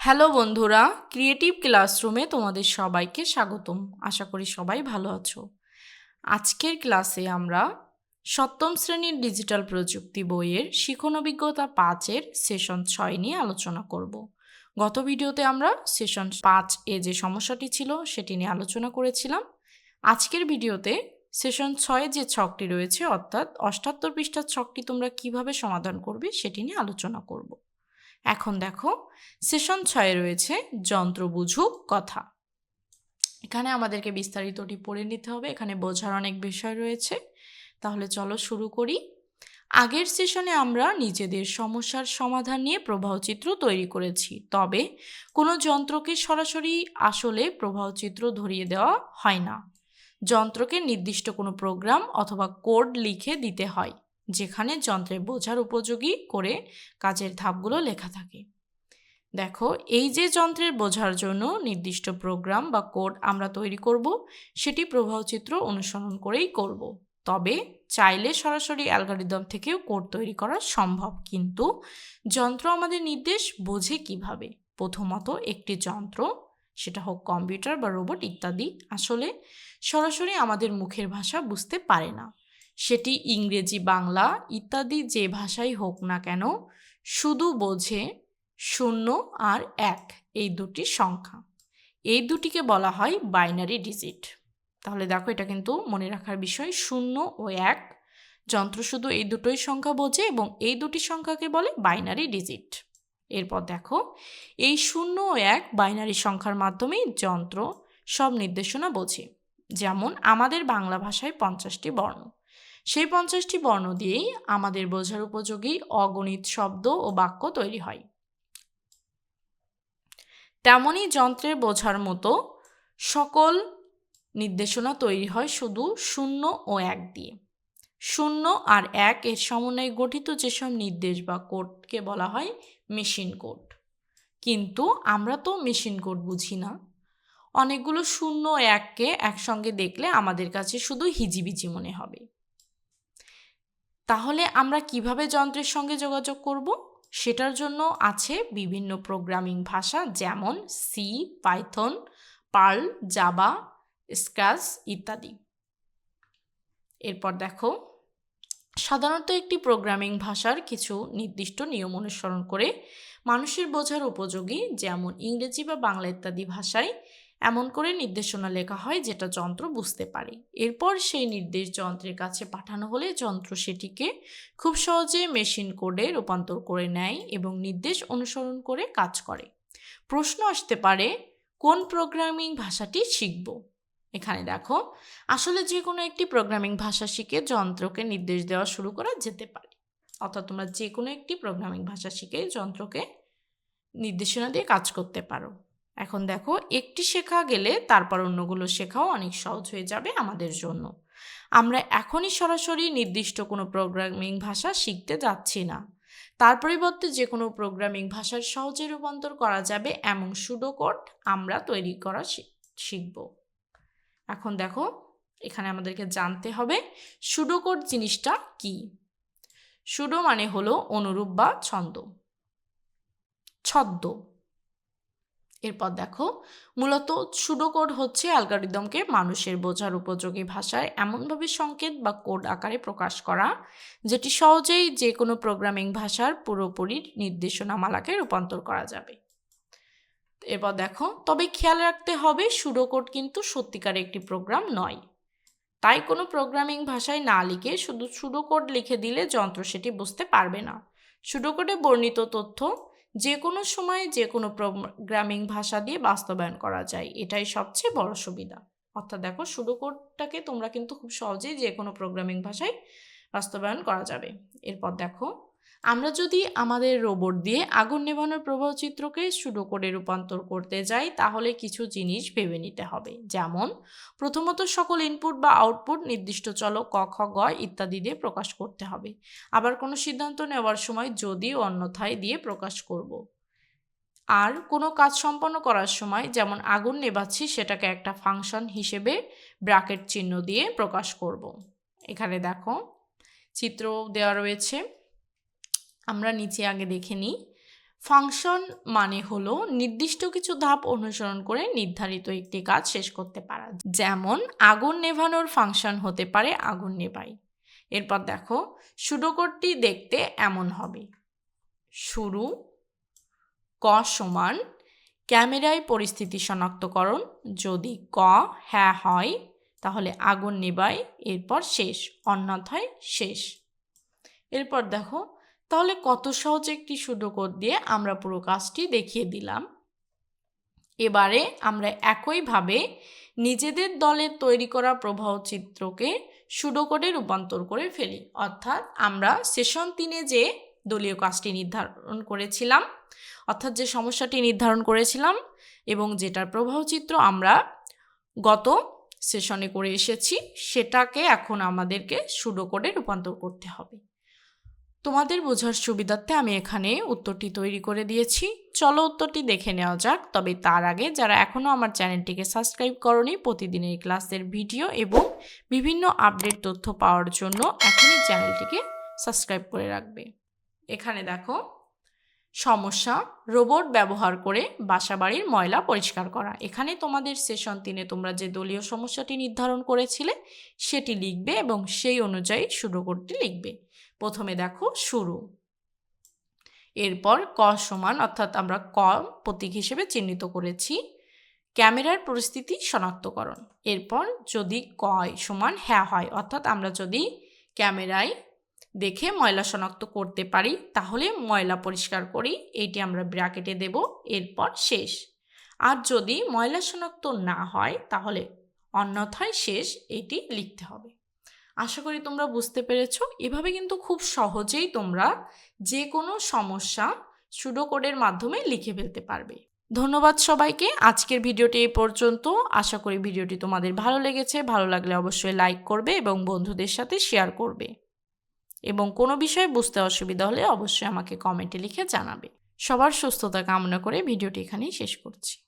Hello বন্ধুরা creative ক্লাসরুমে তোমাদের সবাইকে স্বাগতম। আশা করি সবাই ভালো আছো। আজকের ক্লাসে আমরা সপ্তম শ্রেণির ডিজিটাল প্রযুক্তি বইয়ের শিখন অভিজ্ঞতা পাঁচের সেশন ছয় নিয়ে আলোচনা করব। গত ভিডিওতে আমরা সেশন পাঁচ এ যে সমস্যাটি ছিল, সেটি নিয়ে আলোচনা করেছিলাম। আজকের ভিডিওতে সেশন ছয়ে যে ছকটি রয়েছে, অর্থাৎ অষ্টাত্তর পৃষ্ঠার ছকটি তোমরা কীভাবে সমাধান করবে, সেটি নিয়ে আলোচনা করব। এখন দেখো সেশন ছয়ে রয়েছে, যন্ত্র বুঝুক কথা। এখানে আমাদেরকে বিস্তারিতটি পড়ে নিতে হবে, এখানে বোঝার অনেক বিষয় রয়েছে। তাহলে চলো শুরু করি। আগের সেশনে আমরা নিজেদের সমস্যার সমাধান নিয়ে প্রবাহচিত্র তৈরি করেছি, তবে কোনো যন্ত্রকে সরাসরি আসলে প্রবাহচিত্র ধরিয়ে দেওয়া হয় না। যন্ত্রকে নির্দিষ্ট কোনো প্রোগ্রাম অথবা কোড লিখে দিতে হয়। যেখানে যন্ত্রের বোঝার উপযোগী করে কাজের ধাপগুলো লেখা থাকে। দেখো, এই যে যন্ত্রের বোঝার জন্য নির্দিষ্ট প্রোগ্রাম বা কোড আমরা তৈরি করব, সেটি প্রবাহচিত্র অনুসরণ করেই করব। তবে চাইলে সরাসরি অ্যালগোরিদম থেকেও কোড তৈরি করা সম্ভব, কিন্তু যন্ত্র আমাদের নির্দেশ বোঝে কীভাবে? প্রথমত একটি যন্ত্র, সেটা হোক কম্পিউটার বা রোবট ইত্যাদি, আসলে সরাসরি আমাদের মুখের ভাষা বুঝতে পারে না। সেটি ইংরেজি, বাংলা ইত্যাদি যে ভাষাই হোক না কেন শুধু বোঝে শূন্য আর এক এই দুটি সংখ্যা। এই দুটিকে বলা হয় বাইনারি ডিজিট তাহলে দেখো এটা কিন্তু মনে রাখার বিষয় শূন্য ও এক। যন্ত্র শুধু এই দুটোই সংখ্যা বোঝে এবং এই দুটি সংখ্যাকে বলে বাইনারি ডিজিট এরপর দেখো, এই শূন্য ও এক বাইনারি সংখ্যার মাধ্যমেই যন্ত্র সব নির্দেশনা বোঝে। যেমন আমাদের বাংলা ভাষায় পঞ্চাশটি বর্ণ। সেই পঞ্চাশটি বর্ণ দিয়েই আমাদের বোঝার উপযোগী অগণিত শব্দ ও বাক্য তৈরি হয়। তেমনই যন্ত্রের বোঝার মতো সকল নির্দেশনা তৈরি হয় শুধু শূন্য ও এক দিয়ে। শূন্য আর এক এর সমন্বয়ে গঠিত যেসব নির্দেশ বা কোডকে বলা হয় মেশিন কোড। কিন্তু আমরা তো মেশিন কোড বুঝি না। অনেকগুলো শূন্য এককে একসঙ্গে দেখলে আমাদের কাছে শুধু হিজিবিজি মনে হবে। তাহলে আমরা কীভাবে যন্ত্রের সঙ্গে যোগাযোগ করব? সেটার জন্য আছে বিভিন্ন প্রোগ্রামিং ভাষা যেমন C Python Perl Java Scratch ইত্যাদি। এরপর দেখো, সাধারণত একটি প্রোগ্রামিং ভাষার কিছু নির্দিষ্ট নিয়ম অনুসরণ করে মানুষের বোঝার উপযোগী, যেমন ইংরেজি বা বাংলা ইত্যাদি ভাষায় এমন করে নির্দেশনা লেখা হয় যেটা যন্ত্র বুঝতে পারে। এরপর সেই নির্দেশ যন্ত্রের কাছে পাঠানো হলে যন্ত্র সেটিকে খুব সহজে মেশিন কোডে রূপান্তর করে নেয় এবং নির্দেশ অনুসরণ করে কাজ করে। প্রশ্ন আসতে পারে, কোন প্রোগ্রামিং ভাষাটি শিখব? এখানে দেখো, আসলে যে কোনো একটি প্রোগ্রামিং ভাষা শিখে যন্ত্রকে নির্দেশ দেওয়া শুরু করা যেতে পারে। অর্থাৎ তোমরা যে কোনো একটি প্রোগ্রামিং ভাষা শিখে যন্ত্রকে নির্দেশনা দিয়ে কাজ করতে পারো। এখন দেখো, একটি শেখা গেলে তারপর অন্যগুলো শেখাও অনেক সহজ হয়ে যাবে আমাদের জন্য। আমরা এখনই সরাসরি নির্দিষ্ট কোনো প্রোগ্রামিং ভাষা শিখতে যাচ্ছি না। তার পরিবর্তে যে কোনো প্রোগ্রামিং ভাষার সহজে রূপান্তর করা যাবে এমন সুডোকোড আমরা তৈরি করা শিখব। এখন দেখো, এখানে আমাদেরকে জানতে হবে সুডোকোড জিনিসটা কি। সুডো মানে হলো অনুরূপ বা ছন্দ। ছদ্ম। এরপর দেখো, মূলত সুডোকোড হচ্ছে অ্যালগারিদমকে মানুষের বোঝার উপযোগী ভাষায় এমনভাবে সংকেত বা কোড আকারে প্রকাশ করা, যেটি সহজেই যে কোনো প্রোগ্রামিং ভাষার পুরোপুরি নির্দেশনামালাকে রূপান্তর করা যাবে। এরপর দেখো, তবে খেয়াল রাখতে হবে সুডোকোড কিন্তু সত্যিকার একটি প্রোগ্রাম নয়। তাই কোনো প্রোগ্রামিং ভাষায় না লিখে শুধু সুডোকোড লিখে দিলে যন্ত্র সেটি বুঝতে পারবে না। সুডোকোডে বর্ণিত তথ্য যে কোনো সময়ে যে কোনো প্রোগ্রামিং ভাষা দিয়ে বাস্তবায়ন করা যায়, এটাই সবচেয়ে বড় সুবিধা। অর্থাৎ দেখো, শুরু কোডটাকে তোমরা কিন্তু খুব সহজেই যে কোনো প্রোগ্রামিং ভাষায় বাস্তবায়ন করা যাবে। এরপর দেখো আমরা যদি আমাদের রোবট দিয়ে আগুন নেভানোর প্রবাহচিত্রকে সুডো কোডে রূপান্তর করতে যাই, তাহলে কিছু জিনিস ভেবে নিতে হবে যেমন, প্রথমত সকল ইনপুট বা আউটপুট নির্দিষ্ট চলক, ক, খ, গ ইত্যাদি দিয়ে প্রকাশ করতে হবে আবার কোনো সিদ্ধান্ত নেওয়ার সময় যদি অন্যথায় দিয়ে প্রকাশ করব। আর কোনো কাজ সম্পন্ন করার সময় যেমন আগুন নেবাচ্ছি সেটাকে একটা ফাংশন হিসেবে ব্রাকেট চিহ্ন দিয়ে প্রকাশ করব। এখানে দেখো, চিত্র দেওয়া রয়েছে আমরা নিচে আগে দেখে নিই। ফাংশন মানে হলো নির্দিষ্ট কিছু ধাপ অনুসরণ করে নির্ধারিত একটি কাজ শেষ করতে পারা। যেমন আগুন নেভানোর ফাংশন হতে পারে আগুন নেভাই। এরপর দেখো সুডোকোডটি দেখতে এমন হবে। শুরু। ক সমান ক্যামেরায় পরিস্থিতি শনাক্তকরণ। যদি ক হ্যাঁ হয়, তাহলে আগুন নেবাই এরপর শেষ, অন্যথায় শেষ। এরপর দেখো তাহলে কত সহজ একটি সুডোকোড দিয়ে আমরা পুরো কাজটি দেখিয়ে দিলাম। এবারে আমরা একইভাবে নিজেদের দলের তৈরি করা প্রবাহ চিত্রকে সুডোকোডে রূপান্তর করে ফেলি। অর্থাৎ আমরা সেশন তিনে যে দলীয় কাজটি নির্ধারণ করেছিলাম, অর্থাৎ যে সমস্যাটি নির্ধারণ করেছিলাম এবং যেটার প্রবাহ চিত্র আমরা গত সেশনে করে এসেছি, সেটাকে এখন আমাদেরকে সুডোকোডে রূপান্তর করতে হবে। তোমাদের বোঝার সুবিধার্থে আমি এখানে উত্তরটি তৈরি করে দিয়েছি। চলো উত্তরটি দেখে নেওয়া যাক। তবে তার আগে যারা এখনও আমার চ্যানেলটিকে সাবস্ক্রাইব করনি, প্রতিদিনের ক্লাসের ভিডিও এবং বিভিন্ন আপডেট তথ্য পাওয়ার জন্য এখনই চ্যানেলটিকে সাবস্ক্রাইব করে রাখবে। এখানে দেখো সমস্যা, রোবট ব্যবহার করে বাসাবাড়ির ময়লা পরিষ্কার করা। এখানে তোমাদের সেশন তিনে তোমরা যে দলীয় সমস্যাটি নির্ধারণ করেছিলে, সেটি লিখবে এবং সেই অনুযায়ী শুরু করতে লিখবে। প্রথমে দেখো, শুরু। এরপর ক সমান, অর্থাৎ আমরা ক প্রতীক হিসেবে চিহ্নিত করেছি। ক্যামেরার পরিস্থিতি শনাক্তকরণ। এরপর যদি কয় সমান হ্যাঁ হয়, অর্থাৎ আমরা যদি ক্যামেরায় দেখে ময়লা শনাক্ত করতে পারি, তাহলে ময়লা পরিষ্কার করি এইটি আমরা ব্র্যাকেটে দেব, এরপর শেষ। আর যদি ময়লা শনাক্ত না হয়, তাহলে অন্যথায় শেষ, এটি লিখতে হবে। আশা করি তোমরা বুঝতে পেরেছ, এভাবে কিন্তু খুব সহজেই তোমরা যে কোনো সমস্যা সুডোকোডের মাধ্যমে লিখে ফেলতে পারবে। ধন্যবাদ সবাইকে, আজকের ভিডিওটি এই পর্যন্ত। আশা করি ভিডিওটি তোমাদের ভালো লেগেছে, ভালো লাগলে অবশ্যই লাইক করবে এবং বন্ধুদের সাথে শেয়ার করবে। এবং কোনো বিষয়ে বুঝতে অসুবিধা হলে অবশ্যই আমাকে কমেন্টে লিখে জানাবে। সবার সুস্থতা কামনা করে ভিডিওটি এখানেই শেষ করছি।